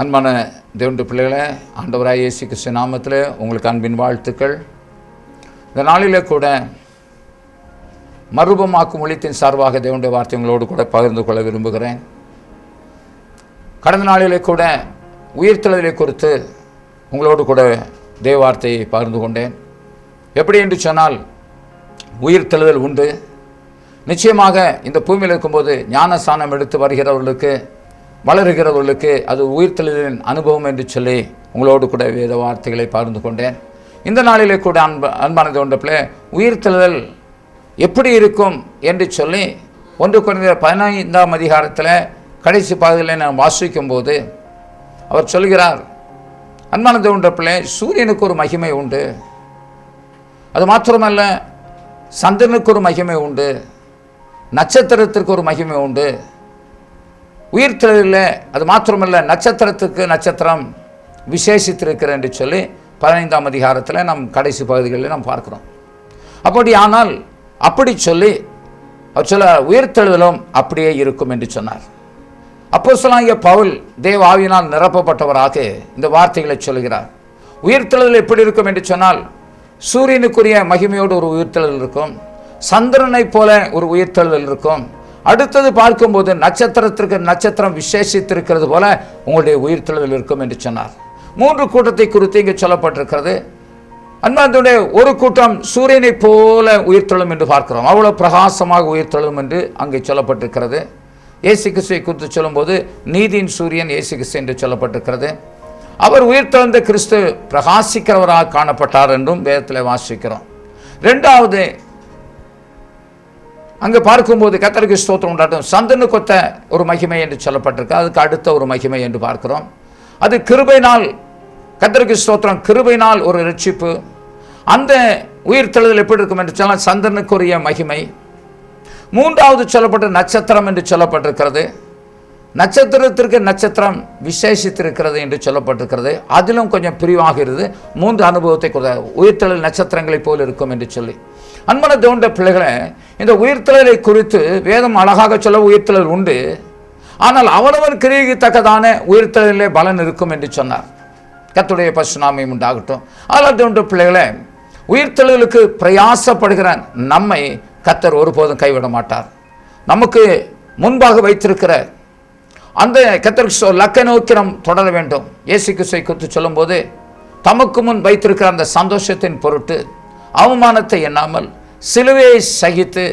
அன்பான தேவண்டு பிள்ளைகளை ஆண்டவராய் இயேசு கிறிஸ்து நாமத்தில் உங்களுக்கு அன்பின் வாழ்த்துக்கள். இந்த நாளிலே கூட மறுபமாக்கும் ஒழித்தின் சார்பாக தேவனுடைய வார்த்தை உங்களோடு கூட பகிர்ந்து கொள்ள விரும்புகிறேன். கடந்த நாளிலே கூட உயிர்த்தெழுதலை குறித்து உங்களோடு கூட தேவ வார்த்தையை பகிர்ந்து கொண்டேன். எப்படி என்று சொன்னால் உயிர்த்தெழுதல் உண்டு. நிச்சயமாக இந்த பூமியில் இருக்கும்போது ஞானஸ்தானம் எடுத்து வருகிறவர்களுக்கு வளருகிறவர்களுக்கு அது உயிர்த்தெழுதலின் அனுபவம் என்று சொல்லி உங்களோடு கூட வேத வார்த்தைகளை பகிர்ந்து கொண்டேன். இந்த நாளிலே கூட அன்ப அன்பானது ஒன்றப்பில் உயிர்த்தெழுதல் எப்படி இருக்கும் என்று சொல்லி ஒன்று குறைந்த பதினைந்தாம் அதிகாரத்தில் கடைசி பாதையில் நான் வாசிக்கும் போது அவர் சொல்கிறார் அன்பானது ஒன்றப்பில் சூரியனுக்கு ஒரு மகிமை உண்டு. அது மாத்திரமல்ல சந்திரனுக்கு ஒரு மகிமை உண்டு. நட்சத்திரத்திற்கு ஒரு மகிமை உண்டு. உயிர்த்தெழுதலில் அது மாத்திரமல்ல நட்சத்திரத்துக்கு நட்சத்திரம் விசேஷித்திருக்கிற என்று சொல்லி பதினைந்தாம் அதிகாரத்தில் நம் கடைசி பகுதிகளில் நாம் பார்க்கிறோம். அப்படி ஆனால் அப்படி சொல்லி சில உயிர்த்தெழுதலும் அப்படியே இருக்கும் என்று சொன்னார். அப்போ சொல்லாங்க பவுல் தேவ ஆவியினால் நிரப்பப்பட்டவராக இந்த வார்த்தைகளை சொல்கிறார். உயிர்த்தெழுதல் எப்படி இருக்கும் என்று சொன்னால் சூரியனுக்குரிய மகிமையோடு ஒரு உயிர்த்தெழுதல் இருக்கும் சந்திரனை போல ஒரு உயிர்த்தெழுதல் இருக்கும் அடுத்தது பார்க்கும்போது நட்சத்திரத்திற்கு நட்சத்திரம் விசேஷித்திருக்கிறது போல உங்களுடைய உயிர்த்தெழுதல் இருக்கும் என்று சொன்னார். மூன்று கூட்டத்தை குறித்து இங்கே சொல்லப்பட்டிருக்கிறது. அன்பாந்துடைய ஒரு கூட்டம் சூரியனை போல உயிர்த்தெழும் என்று பார்க்கிறோம். அவ்வளோ பிரகாசமாக உயிர்த்தெழும் என்று அங்கே சொல்லப்பட்டிருக்கிறது. இயேசு கிறிஸ்துவை குறித்து சொல்லும்போது நீதியின் சூரியன் இயேசு கிறிஸ்து என்று சொல்லப்பட்டிருக்கிறது. அவர் உயிர்த்தெழுந்த கிறிஸ்து பிரகாசிக்கிறவராக காணப்பட்டார் என்றும் வேதத்தில் வாசிக்கிறோம். ரெண்டாவது அங்கே பார்க்கும்போது கத்தருக்கு ஸ்தோத்திரம் உண்டாட்டும். சந்தனு கொத்த ஒரு மகிமை என்று சொல்லப்பட்டிருக்கு. அதுக்கு அடுத்த ஒரு மகிமை என்று பார்க்கிறோம். அது கிருபைனால் கத்தருக்கு ஸ்தோத்திரம் கிருபைனால் ஒரு ரட்சிப்பு அந்த உயிர்த்தெழுதல் எப்படி இருக்கும் என்று சொன்னால் சந்தனுக்குரிய மகிமை. மூன்றாவது சொல்லப்பட்ட நட்சத்திரம் என்று சொல்லப்பட்டிருக்கிறது. நட்சத்திரத்திற்கு நட்சத்திரம் விசேஷித்திருக்கிறது என்று சொல்லப்பட்டிருக்கிறது. அதிலும் கொஞ்சம் பிரிவாகிறது. மூன்று அனுபவத்தை கொடுத்த உயிர்த்தெழல் நட்சத்திரங்களைப் போல் இருக்கும் என்று சொல்லி. அன்பன தோன்ற பிள்ளைகளை இந்த உயிர்த்தலை குறித்து வேதம் அழகாக சொல்ல உயிர்த்தலர் உண்டு. ஆனால் அவனவன் கிரியைக்கு தக்கதான உயிர்த்தெழலே பலன் இருக்கும் என்று சொன்னார். கத்துடைய பசுநாமையும் உண்டாகட்டும். அதனால் தோன்ற பிள்ளைகளை உயிர்த்தலுக்கு பிரயாசப்படுகிற நம்மை கத்தர் ஒருபோதும் கைவிட மாட்டார். நமக்கு முன்பாக வைத்திருக்கிற அந்த கத்தருக்கு லக்கை நோக்கி நாம் தொடர வேண்டும். ஏசி கிறிஸ்துவை குறித்து சொல்லும்போது தமக்கு முன் வைத்திருக்கிற அந்த சந்தோஷத்தின் பொருட்டு அவமானத்தை எண்ணாமல் சிலுவையை சகித்து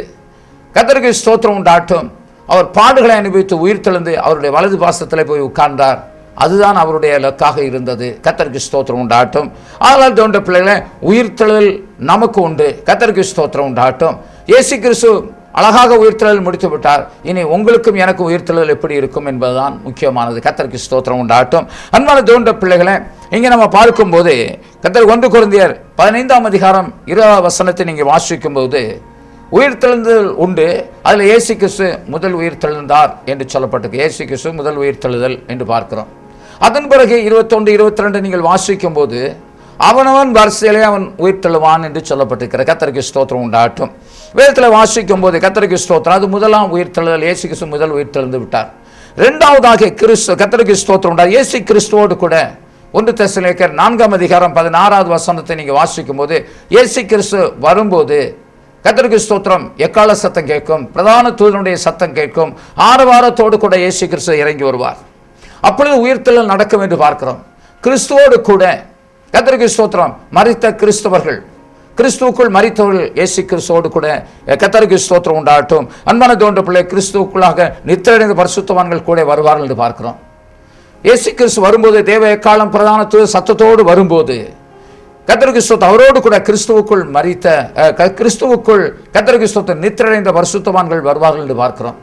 கத்தருக்கு ஸ்தோத்திரம் உண்டாட்டும். அவர் பாடுகளை அனுபவித்து உயிர் தெளிந்து அவருடைய வலது பாசத்தில் போய் உட்கார்ந்தார். அதுதான் அவருடைய லக்காக இருந்தது. கத்தருக்கு ஸ்தோத்திரம் உண்டாட்டும். ஆனால் தோன்ற பிள்ளைகளை உயிர்த்தெழுதல் நமக்கு உண்டு. கத்தருக்கு ஸ்தோத்திரம் உண்டாட்டும். இயேசு கிறிஸ்து அழகாக உயிர்த்தெழுதல் முடித்து விட்டார். இனி உங்களுக்கும் எனக்கு உயிர்த்தெழுதல் எப்படி இருக்கும் என்பதுதான் முக்கியமானது. கத்தருக்கு ஸ்தோத்திரம் உண்டாட்டும் அன்பான தோன்ற பிள்ளைகளை இங்கே நம்ம பார்க்கும்போது கத்தர் ஒன்று குழந்தையர் பதினைந்தாம் அதிகாரம் இருபதாம் வசனத்தை நீங்கள் வாசிக்கும் போது உயிர்த்தெழுந்தல் உண்டு அதில் ஏசு கிறிஸ்து முதல் உயிர்த்தெழுந்தார் என்று சொல்லப்பட்டிருக்கு. ஏசு கிறிஸ்து முதல் உயிர்த்தெழுதல் என்று பார்க்கிறோம். அதன் பிறகு இருபத்தொன்று இருபத்தி ரெண்டு நீங்கள் வாசிக்கும் போது அவனவன் வரிசையிலே அவன் உயிர் உயிர்த்தெழுவான் என்று சொல்லப்பட்டிருக்கிற கத்தரிக்கு ஸ்தோத்திரம் உண்டாட்டும் வேதத்தில் வாசிக்கும் போது கத்தரிக்கு ஸ்தோத்திரம். அது முதலாம் உயிர்த்தெழுதல். ஏசு கிறிஸ்து முதல் உயிர் தெழுந்து விட்டார். ரெண்டாவதாக கிறிஸ்து கத்தரிக்கு ஸ்தோத்திரம் உண்டா ஏசு கிறிஸ்துவோடு கூட ஒன்று தெசலேக்கர் நான்காம் அதிகாரம் பதினாறாவது வசனத்தை நீங்கள் வாசிக்கும் போது ஏசு கிறிஸ்து வரும்போது கத்தருக்கு ஸ்தோத்திரம். எக்கால சத்தம் கேட்கும்? பிரதான தூதனுடைய சத்தம் கேட்கும். ஆரவாரத்தோடு கூட இயேசு கிறிஸ்து இறங்கி வருவார். அப்பொழுது உயிர்த்தெழுதல் நடக்கும் என்று பார்க்கிறோம். கிறிஸ்துவோடு கூட கத்திரிக்கு ஸ்தோத்திரம். மறித்த கிறிஸ்தவர்கள். கிறிஸ்துவுக்குள் மறித்தவர்கள் இயேசு கிறிஸ்துவோடு கூட கத்தருக்கு ஸ்தோத்திரம் உண்டாகட்டும். அன்பான தோன்ற பிள்ளை கிறிஸ்துவுக்குள்ளாக நித்திரடைந்த பரிசுத்தவான்கள் கூட வருவார்கள் என்று பார்க்கிறோம். இயேசு கிறிஸ்து வரும்போது தேவ எக்காலம் பிரதான தூய சத்தத்தோடு வரும்போது கத்தருக்கு ஸ்தோத்திரம் அவரோடு கூட கிறிஸ்துவுக்குள் மறித்த க- கிறிஸ்துவுக்குள் கத்தருக்கு ஸ்தோத்திரம் நித்திரடைந்த பரிசுத்தவான்கள் வருவார்கள் என்று பார்க்கிறோம்.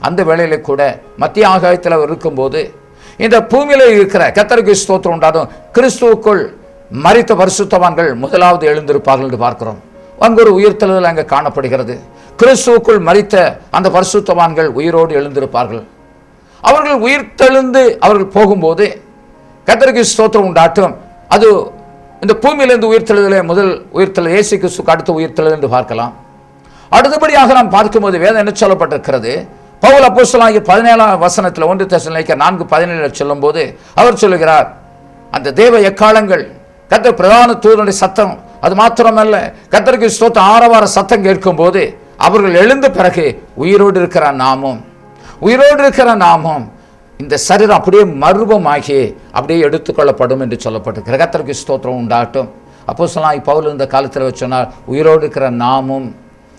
அந்த வேளையில கூட மத்திய ஆகாயத்தில் அவர் இருக்கும்போது இந்த பூமியில இருக்கிற கத்தருக்கு ஸ்தோத்திரம் உண்டாடும் கிறிஸ்துவுக்குள் மறித்த பரிசுத்தவான்கள் முதலாவது எழுந்திருப்பார்கள் என்று பார்க்கிறோம். அங்கு ஒரு உயிர்த்தெழுதல் அங்கே காணப்படுகிறது. கிறிஸ்துவுக்குள் மறித்த அந்த பரிசுத்தவான்கள் உயிரோடு எழுந்திருப்பார்கள். அவர்கள் உயிர்த்தெழுந்து அவர்கள் போகும்போது கத்தருக்கு ஸ்தோத்திரம் உண்டாட்டும். அது இந்த பூமியிலிருந்து உயிர்த்தெழுதலே முதல் உயிர்த்தெழு ஏசி கிறிஸ்துக்கு அடுத்த உயிர்த்தெழுதல் என்று பார்க்கலாம். அடுத்தபடியாக நாம் பார்க்கும்போது வேதம் என்ன சொல்லப்பட்டிருக்கிறது? பவுல் அப்போஸ்தலாகிய பதினேழாம் வசனத்தில் ஒன்று தெசலோனிக்கேயர் நான்கு பதினேழு சொல்லும்போது அவர் சொல்லுகிறார் அந்த தேவ எக்காலங்கள் கத்த பிரதான தூதனுடைய சத்தம். அது மாத்திரமல்ல கத்தருக்கு ஸ்தோத்த ஆரவார சத்தம் கேட்கும்போது அவர்கள் எழுந்த பிறகு உயிரோடு இருக்கிற நாமும் உயிரோடு இருக்கிற நாமும் இந்த சரீரம் அப்படியே மர்வமாகி அப்படியே எடுத்துக்கொள்ளப்படும் என்று சொல்லப்பட்டிருக்கிற கத்தருக்கு ஸ்தோத்திரம் உண்டாகட்டும். அப்போ சொல்லலாம் பவுல் இந்த காலத்தில் வச்சோனால் உயிரோடு இருக்கிற நாமும்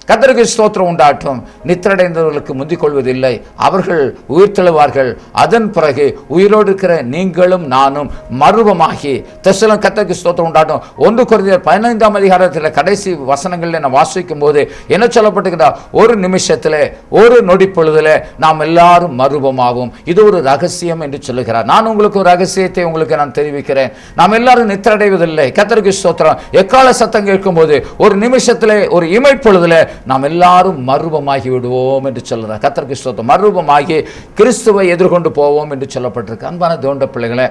கத்தருக்கு ஸ்தோத்திரம் உண்டாட்டும் நித்திரடைந்தவர்களுக்கு முந்திக் கொள்வதில்லை அவர்கள் உயிர்த்தெழுவார்கள். அதன் பிறகு உயிரோடு இருக்கிற நீங்களும் நானும் மருவமாகி தெசலம் கத்தருக்கு ஸ்தோத்திரம் உண்டாட்டும் ஒன்று குறைந்த பதினைந்தாம் அதிகாரத்தில் கடைசி வசனங்களில் நான் வாசிக்கும் போது என்ன சொல்லப்பட்டிருக்கிறா ஒரு நிமிஷத்தில் ஒரு நொடி பொழுதுல நாம் எல்லாரும் மருவமாகும். இது ஒரு ரகசியம் என்று சொல்லுகிறார். நான் உங்களுக்கு ஒரு ரகசியத்தை உங்களுக்கு நான் தெரிவிக்கிறேன். நாம் எல்லாரும் நித்திரடைவதில்லை. கத்தருக்கு ஸ்தோத்திரம். எக்கால சத்தம் கேட்கும்போது ஒரு நிமிஷத்தில் ஒரு இமை பொழுதுல நாம் எல்லாரும் மறுபமாகி விடுவோம் என்று சொல்கிறார் கத்தருக்கு ஸ்தோத்திரம். மறுபமாகி கிறிஸ்துவை எதிர்கொண்டு போவோம் என்று சொல்லப்பட்டிருக்கு. அன்பான தோண்ட பிள்ளைகளை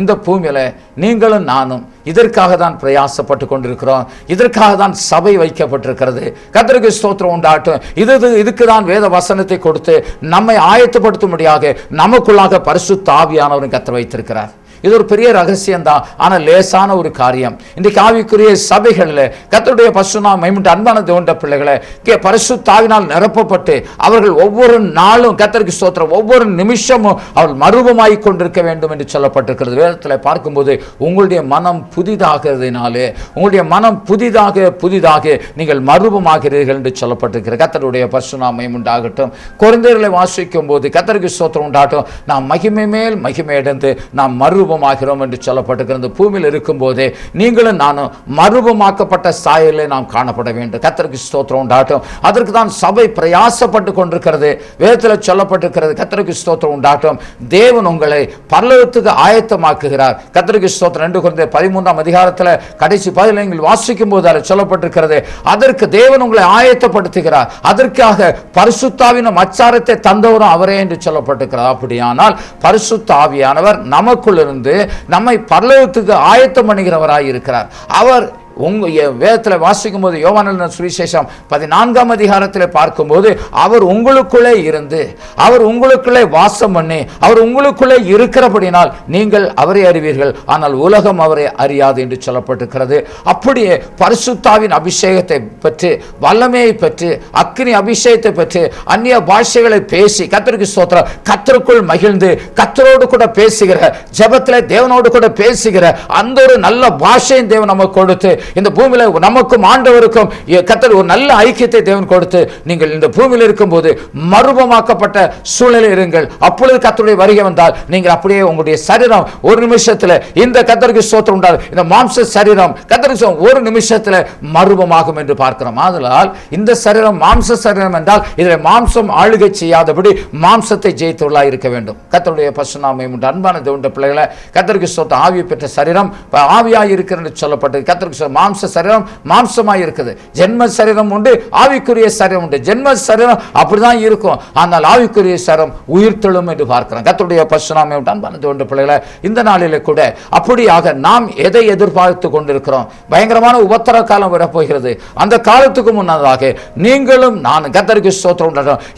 இந்த பூமியில நீங்களும் நானும் இதற்காக தான் பிரயாசப்பட்டு கொண்டிருக்கிறோம். இதற்காக தான் சபை வைக்கப்பட்டிருக்கிறது. கத்தருக்கு ஸ்தோத்திரம் உண்டாட்டும் இது இதுக்கு தான் வேத வசனத்தை கொடுத்து நம்மை ஆயத்தப்படுத்தும்படியாக நமக்குள்ளாக பரிசு தாவியானவரும் கத்திர வைத்திருக்கிறார். இது ஒரு பெரிய ரகசியம் தான் ஆனால் லேசான ஒரு காரியம். இன்றைக்கு ஆவிக்குரிய சபைகளில் கத்தருடைய பசுனா மைமுட்டு அன்பான தேவண்ட பிள்ளைகளை கே பரிசு தாவினால் நிரப்பப்பட்டு அவர்கள் ஒவ்வொரு நாளும் கத்தருக்கு ஸ்தோத்திரம் ஒவ்வொரு நிமிஷமும் அவள் மறுபமாய் கொண்டிருக்க வேண்டும் என்று சொல்லப்பட்டிருக்கிறது. வேதத்தில் பார்க்கும்போது உங்களுடைய மனம் புதிதாகிறதுனாலே உங்களுடைய மனம் புதிதாக புதிதாக நீங்கள் மருபமாகிறீர்கள் என்று சொல்லப்பட்டிருக்கிற கத்தருடைய பசுநாமை உண்டாகட்டும் குழந்தைகளை வாசிக்கும் போது கத்தருக்கு ஸ்தோத்திரம் உண்டாகட்டும். நாம் மகிமை மேல் மகிமை அடைந்து நாம் மறுரூபமாகிறோம் என்று சொல்லப்பட்டிருக்கிறது. இந்த பூமியில் இருக்கும்போதே நீங்களும் நானும் மறுரூபமாக்கப்பட்ட சாயலே நாம் காணப்பட வேண்டும். கத்தருக்கு ஸ்தோத்திரம் உண்டாட்டும் அதற்கு தான் சபை பிரயாசப்பட்டு கொண்டிருக்கிறது. வேதத்தில் சொல்லப்பட்டிருக்கிறது கத்தருக்கு ஸ்தோத்திரம் உண்டாட்டும் தேவன் உங்களை பல்லவத்துக்கு ஆயத்தமாக்குகிறார். கத்தருக்கு ஸ்தோத்திரம். ரெண்டு குழந்தை பதிமூன்றாம் அதிகாரத்தில் கடைசி பதில் நீங்கள் வாசிக்கும் போது அதில் சொல்லப்பட்டிருக்கிறது. அதற்கு தேவன் உங்களை ஆயத்தப்படுத்துகிறார். அதற்காக பரிசுத்தாவின் அச்சாரத்தை தந்தவரும் அவரே என்று சொல்லப்பட்டிருக்கிறார் அப்படியானால் பரிசுத்தாவியானவர் நமக்குள் இருந்து நம்மை பரலோகத்துக்கு ஆயத்தம் பண்ணுகிறவராய் இருக்கிறார். அவர் உங்க வேதத்தில் வாசிக்கும் போது யோவான சுவிசேஷம் பதினான்காம் அதிகாரத்தில் பார்க்கும்போது அவர் உங்களுக்குள்ளே இருந்து அவர் உங்களுக்குள்ளே வாசம் பண்ணி அவர் உங்களுக்குள்ளே இருக்கிறபடினால் நீங்கள் அவரை அறிவீர்கள். ஆனால் உலகம் அவரை அறியாது என்று சொல்லப்பட்டிருக்கிறது. அப்படியே பரிசுத்தாவின் அபிஷேகத்தை பற்றி வல்லமையை பற்றி அக்னி அபிஷேகத்தை பற்றி அந்நிய பாஷைகளை பேசி கத்தருக்கு ஸ்தோத்திரம் கத்தருக்குள் மகிழ்ந்து கத்தரோடு கூட பேசுகிற ஜெபத்தில் தேவனோடு கூட பேசுகிற அந்த ஒரு நல்ல பாஷையும் தேவன் நமக்கு கொடுத்து இந்த பூமியில் நமக்கும் ஆண்டவருக்கும் கத்தர் ஒரு நல்ல ஐக்கியத்தை தேவன் கொடுத்து நீங்கள் இந்த பூமியில் இருக்கும்போது மருபமாக்கப்பட்ட சூழ்நிலை இருங்கள். அப்பொழுது கத்தருடைய வருகை வந்தால் நீங்கள் அப்படியே உங்களுடைய சரீரம் ஒரு நிமிஷத்தில் இந்த கத்தருக்கு சோத்திரம் உண்டாது இந்த மாம்ச சரீரம் கத்தருக்கு ஒரு நிமிஷத்தில் மறுபமாகும் என்று பார்க்கிறோம். ஆதலால் இந்த சரீரம் மாம்ச சரீரம் என்றால் இதில் மாம்சம் ஆளுகை செய்யாதபடி மாம்சத்தை ஜெயித்தவர்களாக இருக்க வேண்டும். கத்தருடைய பசுநாமை உண்டு. அன்பான தேவண்ட பிள்ளைகளை கத்தருக்கு சொத்த ஆவி பெற்ற சரீரம் ஆவியாக இருக்கிறது சொல்லப்பட்டது. கத்தருக்கு மாம்ச சரீரம் மாம்சமாக இருக்குது. ஜென்ம சரீரம் உண்டு ஆவிக்குரிய சரீரம் உண்டு. ஜென்ம சரீரம் அப்படிதான் இருக்கும். ஆனால் ஆவிக்குரிய சரம் உயிர்த்தெழும் என்று பார்க்கிறோம். கத்துடைய பசுநாமை உண்டு அன்பான தேவண்ட பிள்ளைகளை இந்த நாளிலே கூட அப்படியாக நாம் எதை எதிர்பார்த்து கொண்டிருக்கிறோம்? பயங்கரமான உபத்திர காலம் வரப்போகிறது. அந்த காலத்துக்கு முன்னதாக நீங்களும் நான் கத்தருக்கு சோத்திரம்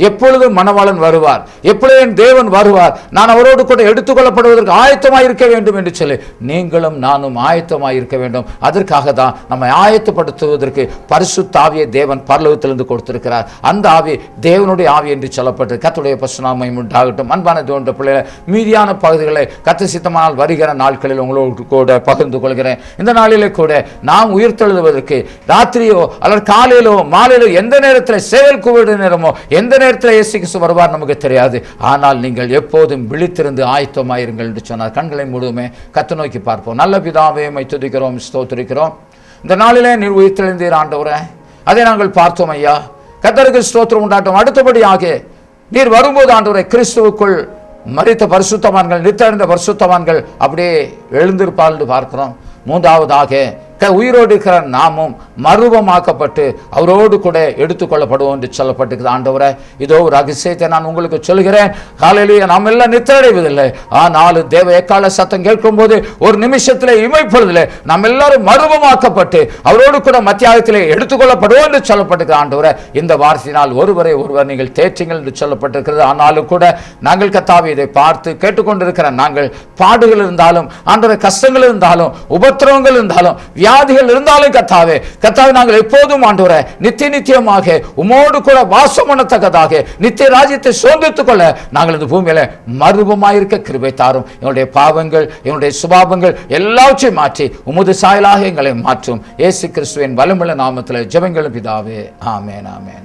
எப்பொழுது மணவாளன் வருவார்? எப்பொழுது என் தேவன் வருவார்? நான் அவரோடு கூட எடுத்துக்கொள்ளப்படுவதற்கு ஆயத்தமாக இருக்க வேண்டும் என்று சொல்லி நீங்களும் நானும் ஆயத்தமாக இருக்க வேண்டும். அதற்காக தான் நம்மை ஆயத்தப்படுத்துவதற்கு பரிசுத்த ஆவியை தேவன் பரலோகத்திலிருந்து கொடுத்திருக்கிறார். அந்த ஆவி தேவனுடைய ஆவி என்று சொல்லப்பட்டு கத்துடைய பசுநாமை உண்டாகட்டும். அன்பான தோன்ற பிள்ளைகளை மீதியான பகுதிகளை கத்து சித்தமானால் வருகிற நாட்களில் உங்களோடு கூட பகிர்ந்து கொள்கிறேன். இந்த நாளிலே கூட நாம் உயிர்த்தெழுவதற்கு ராத்திரியோ அல்லது காலையிலோ மாலையிலோ எந்த நேரத்தில் செயல் கூவிட நேரமோ எந்த நேரத்தில் இயேசு கிறிஸ்து வருவார் நமக்கு தெரியாது. ஆனால் நீங்கள் எப்போதும் விழித்திருந்து ஆயத்தமாயிருங்கள் என்று சொன்னார். கண்களை முழுமே கத்து நோக்கி பார்ப்போம். நல்ல பிதாவே மை துதிக்கிறோம் ஸ்தோத்திரிக்கிறோம். இந்த நாளிலே நீர் உயிர்த்தெழுந்தீர் ஆண்டவரே. அதை நாங்கள் பார்த்தோம் ஐயா. கத்தருக்கு ஸ்தோத்திரம் உண்டாட்டம். அடுத்தபடியாக நீர் வரும்போது ஆண்டவரை கிறிஸ்துவுக்குள் மறித்த பரிசுத்தவான்கள் நித்தறிந்த பரிசுத்தவான்கள் அப்படியே எழுந்திருப்பார்கள் என்று பார்க்கிறோம். மூன்றாவதாக உயிரோடு இருக்கிற நாமும் மருவமாக்கப்பட்டு அவரோடு கூட எடுத்துக்கொள்ளப்படுவோம் என்று சொல்லப்பட்டிருக்குது. ஆண்டவரை இதோ ஒரு அதிசயத்தை நான் உங்களுக்கு சொல்கிறேன் காலையிலேயே நாம் எல்லாம் நித்திரடைவதில்லை ஆனாலும் தேவ ஏக்கால சத்தம் கேட்கும் போது ஒரு நிமிஷத்தில் இமைப்பொழுதிலே நாம் எல்லாரும் மருவமாக்கப்பட்டு அவரோடு கூட மத்தியாகத்தில் எடுத்துக்கொள்ளப்படுவோம் என்று சொல்லப்பட்டிருக்கிறது ஆண்டவரை இந்த வார்த்தையினால் ஒருவரை ஒருவர் நீங்கள் தேற்றுங்கள் என்று சொல்லப்பட்டிருக்கிறது. ஆனாலும் கூட நாங்கள் கத்தாவி இதை பார்த்து கேட்டுக்கொண்டிருக்கிற நாங்கள் பாடுகள் இருந்தாலும் ஆண்டவர் கஷ்டங்கள் இருந்தாலும் உபத்திரவங்கள் இருந்தாலும் வியாதிகள் இருந்தாலும் கத்தாவே. கத்தாவே நாங்கள் எப்போதும் ஆண்டவரை நித்திய நித்தியமாக உமோடு கூட வாசம் பண்ணத்தக்கதாக நித்திய ராஜ்யத்தை சுதந்திரத்துக் கொள்ள நாங்கள் இந்த பூமியில மறுபமாயிருக்க கிருபை தாரும். எங்களுடைய பாவங்கள் எங்களுடைய சுபாவங்கள் எல்லாவற்றையும் மாற்றி உமது சாயலாக எங்களை மாற்றும். ஏசு கிறிஸ்துவின் வலுமுள்ள நாமத்தில் ஜெபங்களும் பிதாவே. ஆமேன் ஆமேன்.